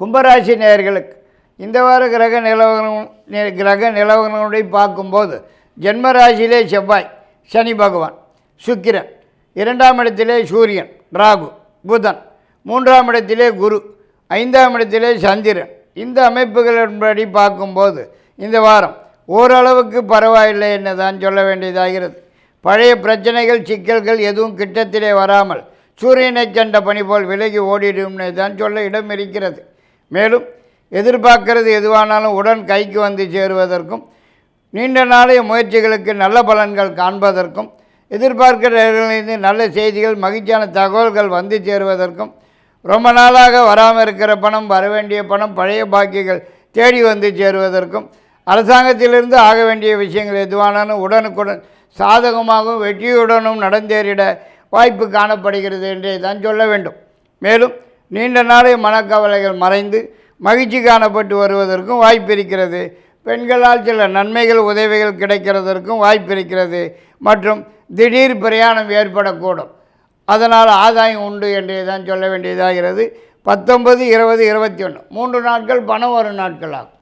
கும்பராசி நேயர்களுக்கு இந்த வார கிரக நிலவரம் கிரக நிலவரங்களுடைய பார்க்கும்போது ஜென்மராசியிலே செவ்வாய் சனி பகவான் சுக்கிரன் இரண்டாம் இடத்திலே சூரியன் ராகு புதன் மூன்றாம் இடத்திலே குரு ஐந்தாம் இடத்திலே சந்திரன். இந்த அமைப்புகளின்படி பார்க்கும்போது இந்த வாரம் ஓரளவுக்கு பரவாயில்லை என்று தான் சொல்ல வேண்டியதாகிறது. பழைய பிரச்சனைகள் சிக்கல்கள் எதுவும் கிட்டத்திலே வராமல் சூரியனை கண்ட பணி போல் விலகி ஓடிடும்னு தான் சொல்ல இடம் இருக்கிறது. மேலும் எதிர்பார்க்கிறது எதுவானாலும் உடன் கைக்கு வந்து சேருவதற்கும் நீண்ட நாளைய முயற்சிகளுக்கு நல்ல பலன்கள் காண்பதற்கும் எதிர்பார்க்கிறவர்களிருந்து நல்ல செய்திகள் மகிழ்ச்சியான தகவல்கள் வந்து சேருவதற்கும் ரொம்ப நாளாக வராமல் இருக்கிற பணம் வரவேண்டிய பணம் பழைய பாக்கிகள் தேடி வந்து சேருவதற்கும் அரசாங்கத்திலிருந்து ஆக வேண்டிய விஷயங்கள் எதுவானாலும் உடனுக்குடன் சாதகமாகவும் வெற்றியுடனும் நடந்தேறிட வாய்ப்பு காணப்படுகிறது என்றே தான் சொல்ல வேண்டும். மேலும் நீண்ட நாளே மனக்கவலைகள் மறைந்து மகிழ்ச்சி காணப்பட்டு வருவதற்கும் வாய்ப்பிருக்கிறது. பெண்களால் சில நன்மைகள் உதவிகள் கிடைக்கிறதற்கும் வாய்ப்பிருக்கிறது. மற்றும் திடீர் பிரயாணம் ஏற்படக்கூடும். அதனால் ஆதாயம் உண்டு என்றே தான் சொல்ல வேண்டியதாகிறது. பத்தொன்பது இருபது இருபத்தி ஒன்று. மூன்று நாட்கள் பணம் வரும் நாட்கள் ஆகும்